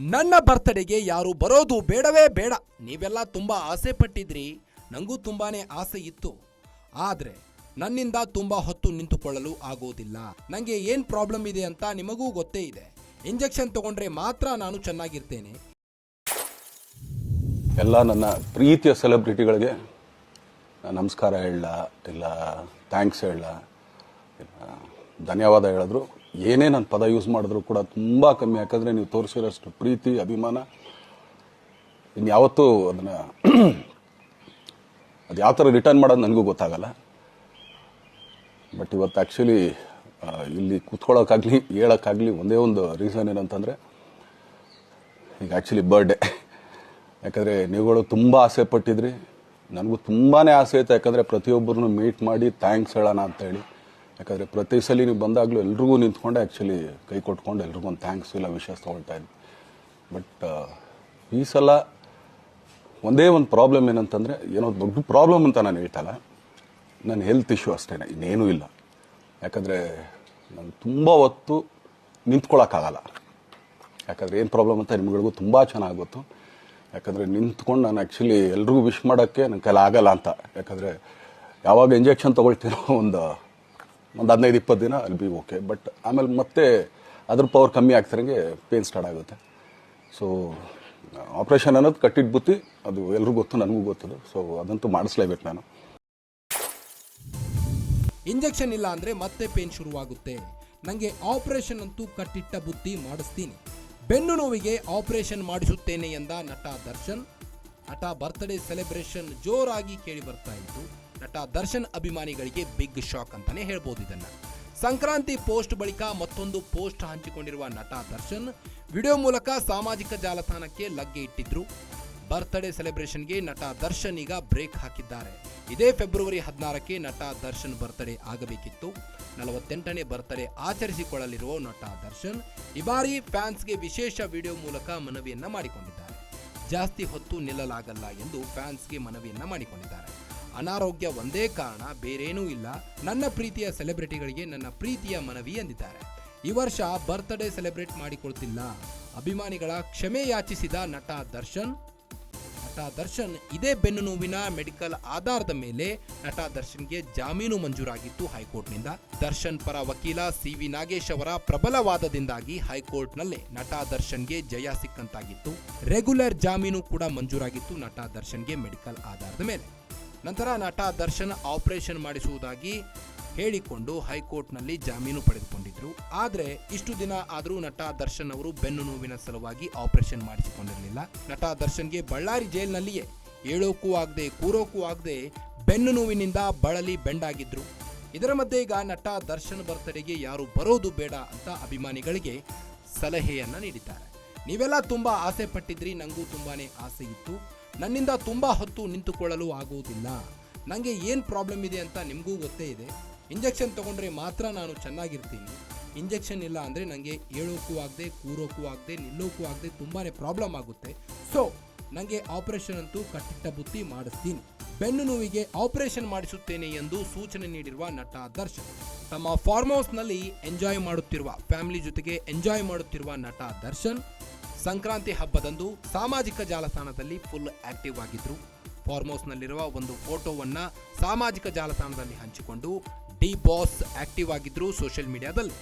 ನನ್ನ ಬರ್ತ್ಡೇಗೆ ಯಾರು ಬರೋದು ಬೇಡವೇ ಬೇಡ. ನೀವೆಲ್ಲ ತುಂಬ ಆಸೆ ಪಟ್ಟಿದ್ರಿ ನನಗೂ ತುಂಬಾನೇ ಆಸೆ ಇತ್ತು. ಆದರೆ ನನ್ನಿಂದ ತುಂಬ ಹೊತ್ತು ನಿಂತುಕೊಳ್ಳಲು ಆಗೋದಿಲ್ಲ. ನನಗೆ ಏನು ಪ್ರಾಬ್ಲಮ್ ಇದೆ ಅಂತ ನಿಮಗೂ ಗೊತ್ತೇ ಇದೆ. ಇಂಜೆಕ್ಷನ್ ತಗೊಂಡ್ರೆ ಮಾತ್ರ ನಾನು ಚೆನ್ನಾಗಿರ್ತೇನೆ. ಎಲ್ಲ ನನ್ನ ಪ್ರೀತಿಯ ಸೆಲೆಬ್ರಿಟಿಗಳಿಗೆ ನಮಸ್ಕಾರ ಹೇಳ ಇಲ್ಲ ಥ್ಯಾಂಕ್ಸ್ ಇಲ್ಲ ಧನ್ಯವಾದ ಹೇಳಿದ್ರು. ಏನೇ ನನ್ನ ಪದ ಯೂಸ್ ಮಾಡಿದ್ರು ಕೂಡ ತುಂಬ ಕಮ್ಮಿ. ಯಾಕಂದರೆ ನೀವು ತೋರಿಸಿರೋಷ್ಟು ಪ್ರೀತಿ, ಅಭಿಮಾನ. ಇನ್ಯಾವತ್ತೂ ಅದನ್ನು ಅದು ಯಾವ ಥರ ರಿಟರ್ನ್ ಮಾಡೋದು ನನಗೂ ಗೊತ್ತಾಗಲ್ಲ. ಬಟ್ ಇವತ್ತು ಆ್ಯಕ್ಚುಲಿ ಇಲ್ಲಿ ಕೂತ್ಕೊಳ್ಳೋಕ್ಕಾಗಲಿ ಹೇಳೋಕ್ಕಾಗಲಿ ಒಂದೇ ಒಂದು ರೀಸನ್ ಏನಂತಂದರೆ, ಈಗ ಆ್ಯಕ್ಚುಲಿ ಬರ್ಡೇ ಯಾಕಂದರೆ ನೀವುಗಳು ತುಂಬ ಆಸೆ ಪಟ್ಟಿದ್ರಿ. ನನಗೂ ತುಂಬಾ ಆಸೆ ಇತ್ತು. ಯಾಕಂದರೆ ಪ್ರತಿಯೊಬ್ಬರನ್ನು ಮೀಟ್ ಮಾಡಿ ಥ್ಯಾಂಕ್ಸ್ ಹೇಳೋಣ ಅಂತೇಳಿ. ಯಾಕಂದರೆ ಪ್ರತಿ ಸಲ ನೀವು ಬಂದಾಗಲೂ ಎಲ್ರಿಗೂ ನಿಂತ್ಕೊಂಡೆ ಆ್ಯಕ್ಚುಲಿ ಕೈ ಕೊಟ್ಕೊಂಡು ಎಲ್ರಿಗೂ ಒಂದು ಥ್ಯಾಂಕ್ಸ್ ಇಲ್ಲ ವಿಷಸ್ ತೊಗೊಳ್ತಾ ಇದ್ವಿ ಬಟ್ ಈ ಸಲ ಒಂದೇ ಒಂದು ಪ್ರಾಬ್ಲಮ್ ಏನಂತಂದರೆ ಏನೋ ದೊಡ್ಡ ಪ್ರಾಬ್ಲಮ್ ಅಂತ ನಾನು ಹೇಳ್ತಲ್ಲ ನನ್ನ ಹೆಲ್ತ್ ಇಶ್ಯೂ ಅಷ್ಟೇ ಇನ್ನೇನೂ ಇಲ್ಲ. ಯಾಕಂದರೆ ನಾನು ತುಂಬ ಹೊತ್ತು ನಿಂತ್ಕೊಳ್ಳೋಕ್ಕಾಗಲ್ಲ ಯಾಕಂದರೆ ಏನು ಪ್ರಾಬ್ಲಮ್ ಅಂತ ನಿಮ್ಗಳಿಗೂ ತುಂಬ ಚೆನ್ನಾಗಿ ಗೊತ್ತು. ಯಾಕಂದರೆ ನಿಂತ್ಕೊಂಡು ನಾನು ಆ್ಯಕ್ಚುಲಿ ಎಲ್ರಿಗೂ ವಿಶ್ ಮಾಡೋಕ್ಕೆ ನನ್ನ ಕೈಲಾಗಲ್ಲ ಅಂತ. ಯಾಕಂದರೆ ಯಾವಾಗ ಇಂಜೆಕ್ಷನ್ ತೊಗೊಳ್ತೀನೋ ಒಂದು ಒಂದು ಹದಿನೈದು, ಇಪ್ಪತ್ತು ದಿನ ಅಲ್ಲಿ ಬಿ ಓಕೆ ಬಟ್ ಆಮೇಲೆ ಮತ್ತೆ ಅದ್ರ ಪವರ್ ಕಮ್ಮಿ ಆಗ್ತಿರಂಗೆ ಪೇನ್ ಸ್ಟಾರ್ಟ್ ಆಗುತ್ತೆ. ಸೊ ಆಪ್ರೇಷನ್ ಅನ್ನೋದು ಕಟ್ಟಿಟ್ಟು ಬುತ್ತಿ ಅದು ಎಲ್ರಿಗೂ ಗೊತ್ತು, ನನಗೂ ಗೊತ್ತದು. ಸೊ ಅದಂತೂ ಮಾಡಿಸ್ಲೇಬೇಕು ನಾನು. ಇಂಜೆಕ್ಷನ್ ಇಲ್ಲ ಅಂದ್ರೆ ಮತ್ತೆ ಪೇನ್ ಶುರುವಾಗುತ್ತೆ. ನನಗೆ ಆಪರೇಷನ್ ಅಂತೂ ಕಟ್ಟಿಟ್ಟ ಬುತ್ತಿ ಮಾಡಿಸ್ತೀನಿ. ಬೆನ್ನು ನೋವಿಗೆ ಆಪರೇಷನ್ ಮಾಡಿಸುತ್ತೇನೆ ಎಂದ ನಟ ದರ್ಶನ್. ನಟ ಬರ್ತ್ಡೇ ಸೆಲೆಬ್ರೇಷನ್ ಜೋರಾಗಿ ಕೇಳಿ ಬರ್ತಾ ಇತ್ತು. ನಟ ದರ್ಶನ್ ಅಭಿಮಾನಿಗಳಿಗೆ ಬಿಗ್ ಶಾಕ್ ಅಂತಾನೆ ಹೇಳ್ಬೋದು ಇದನ್ನ. ಸಂಕ್ರಾಂತಿ ಪೋಸ್ಟ್ ಬಳಿಕ ಮತ್ತೊಂದು ಪೋಸ್ಟ್ ಹಂಚಿಕೊಂಡಿರುವ ನಟ ದರ್ಶನ್ ವಿಡಿಯೋ ಮೂಲಕ ಸಾಮಾಜಿಕ ಜಾಲತಾಣಕ್ಕೆ ಲಗ್ಗೆ ಇಟ್ಟಿದ್ರು. ಬರ್ತ್ಡೇ ಸೆಲೆಬ್ರೇಷನ್ಗೆ ನಟ ದರ್ಶನ್ ಈಗ ಬ್ರೇಕ್ ಹಾಕಿದ್ದಾರೆ. ಇದೇ ಫೆಬ್ರವರಿ ಹದಿನಾರಕ್ಕೆ ನಟ ದರ್ಶನ್ ಬರ್ತ್ಡೇ ಆಗಬೇಕಿತ್ತು. ನಲವತ್ತೆಂಟನೇ ಬರ್ತ್ಡೇ ಆಚರಿಸಿಕೊಳ್ಳಲಿರುವ ನಟ ದರ್ಶನ್ ಈ ಬಾರಿ ಫ್ಯಾನ್ಸ್ಗೆ ವಿಶೇಷ ವಿಡಿಯೋ ಮೂಲಕ ಮನವಿಯನ್ನ ಮಾಡಿಕೊಂಡಿದ್ದಾರೆ. ಜಾಸ್ತಿ ಹೊತ್ತು ನಿಲ್ಲಲಾಗಲ್ಲ ಎಂದು ಫ್ಯಾನ್ಸ್ಗೆ ಮನವಿಯನ್ನ ಮಾಡಿಕೊಂಡಿದ್ದಾರೆ. ಅನಾರೋಗ್ಯ ಒಂದೇ ಕಾರಣ ಬೇರೇನೂ ಇಲ್ಲ. ನನ್ನ ಪ್ರೀತಿಯ ಸೆಲೆಬ್ರಿಟಿಗಳಿಗೆ ನನ್ನ ಪ್ರೀತಿಯ ಮನವಿ ಎಂದಿದ್ದಾರೆ. ಈ ವರ್ಷ ಬರ್ತ್ಡೇ ಸೆಲೆಬ್ರೇಟ್ ಮಾಡಿಕೊಳ್ತಿಲ್ಲ. ಅಭಿಮಾನಿಗಳ ಕ್ಷಮೆ ಯಾಚಿಸಿದ ನಟ ದರ್ಶನ್ ನಟ ದರ್ಶನ್ ಇದೇ ಬೆನ್ನು ನೋವಿನ ಮೆಡಿಕಲ್ ಆಧಾರದ ಮೇಲೆ ನಟ ದರ್ಶನ್ಗೆ ಜಾಮೀನು ಮಂಜೂರಾಗಿತ್ತು ಹೈಕೋರ್ಟ್ನಿಂದ. ದರ್ಶನ್ ಪರ ವಕೀಲ ಸಿ ವಿ ನಾಗೇಶ್ ಅವರ ಪ್ರಬಲ ವಾದದಿಂದಾಗಿ ಹೈಕೋರ್ಟ್ನಲ್ಲೇ ನಟ ದರ್ಶನ್ಗೆ ಜಯ ಸಿಕ್ಕಂತಾಗಿತ್ತು. ರೆಗ್ಯುಲರ್ ಜಾಮೀನು ಕೂಡ ಮಂಜೂರಾಗಿತ್ತು ನಟ ದರ್ಶನ್ಗೆ ಮೆಡಿಕಲ್ ಆಧಾರದ ಮೇಲೆ. ನಂತರ ನಟ ದರ್ಶನ್ ಆಪರೇಷನ್ ಮಾಡಿಸುವುದಾಗಿ ಹೇಳಿಕೊಂಡು ಹೈಕೋರ್ಟ್ನಲ್ಲಿ ಜಾಮೀನು ಪಡೆದುಕೊಂಡಿದ್ರು. ಆದರೆ ಇಷ್ಟು ದಿನ ಆದರೂ ನಟ ದರ್ಶನ್ ಅವರು ಬೆನ್ನು ನೋವಿನ ಸಲುವಾಗಿ ಆಪರೇಷನ್ ಮಾಡಿಸಿಕೊಂಡಿರಲಿಲ್ಲ. ನಟ ದರ್ಶನ್ಗೆ ಬಳ್ಳಾರಿ ಜೈಲ್ನಲ್ಲಿಯೇ ಏಳೋಕ್ಕೂ ಆಗದೆ ಕೂರೋಕ್ಕೂ ಆಗದೆ ಬೆನ್ನು ನೋವಿನಿಂದ ಬಳಲಿ ಬೆಂಡಾಗಿದ್ರು. ಇದರ ಮಧ್ಯೆ ಈಗ ನಟ ದರ್ಶನ್ ಬರ್ತಡೆಗೆ ಯಾರು ಬರೋದು ಬೇಡ ಅಂತ ಅಭಿಮಾನಿಗಳಿಗೆ ಸಲಹೆಯನ್ನ ನೀಡಿದ್ದಾರೆ. ನೀವೆಲ್ಲ ತುಂಬಾ ಆಸೆ ಪಟ್ಟಿದ್ರಿ ನನಗೂ ತುಂಬಾನೇ ಆಸೆ ಇತ್ತು ನನ್ನಿಂದ ತುಂಬ ಹೊತ್ತು ನಿಂತುಕೊಳ್ಳಲು ಆಗುವುದಿಲ್ಲ. ನನಗೆ ಏನು ಪ್ರಾಬ್ಲಮ್ ಇದೆ ಅಂತ ನಿಮಗೂ ಗೊತ್ತೇ ಇದೆ. ಇಂಜೆಕ್ಷನ್ ತೊಗೊಂಡ್ರೆ ಮಾತ್ರ ನಾನು ಚೆನ್ನಾಗಿರ್ತೀನಿ. ಇಂಜೆಕ್ಷನ್ ಇಲ್ಲ ಅಂದರೆ ನನಗೆ ಏಳೋಕ್ಕೂ ಆಗದೆ ಕೂರೋಕ್ಕೂ ಆಗದೆ ನಿಲ್ಲೋಕ್ಕೂ ಆಗದೆ ತುಂಬಾ ಪ್ರಾಬ್ಲಮ್ ಆಗುತ್ತೆ. ಸೊ ನನಗೆ ಆಪರೇಷನ್ ಅಂತೂ ಕಟ್ಟಿಟ್ಟ ಬುತ್ತಿ ಮಾಡಿಸ್ತೀನಿ. ಬೆನ್ನು ನೋವಿಗೆ ಆಪರೇಷನ್ ಮಾಡಿಸುತ್ತೇನೆ ಎಂದು ಸೂಚನೆ ನೀಡಿರುವ ನಟ ದರ್ಶನ್. ತಮ್ಮ ಫಾರ್ಮ್ ಹೌಸ್ನಲ್ಲಿ ಎಂಜಾಯ್ ಮಾಡುತ್ತಿರುವ ಫ್ಯಾಮಿಲಿ ಜೊತೆಗೆ ಎಂಜಾಯ್ ಮಾಡುತ್ತಿರುವ ನಟ ದರ್ಶನ್ ಸಂಕ್ರಾಂತಿ ಹಬ್ಬದಂದು ಸಾಮಾಜಿಕ ಜಾಲತಾಣದಲ್ಲಿ ಫುಲ್ ಆಕ್ಟಿವ್ ಆಗಿದ್ರು. ಫಾರ್ಮ್ ಹೌಸ್ನಲ್ಲಿರುವ ಒಂದು ಫೋಟೋವನ್ನ ಸಾಮಾಜಿಕ ಜಾಲತಾಣದಲ್ಲಿ ಹಂಚಿಕೊಂಡು ಡಿ ಬಾಸ್ ಆಕ್ಟಿವ್ ಆಗಿದ್ರು ಸೋಷಿಯಲ್ ಮೀಡಿಯಾದಲ್ಲಿ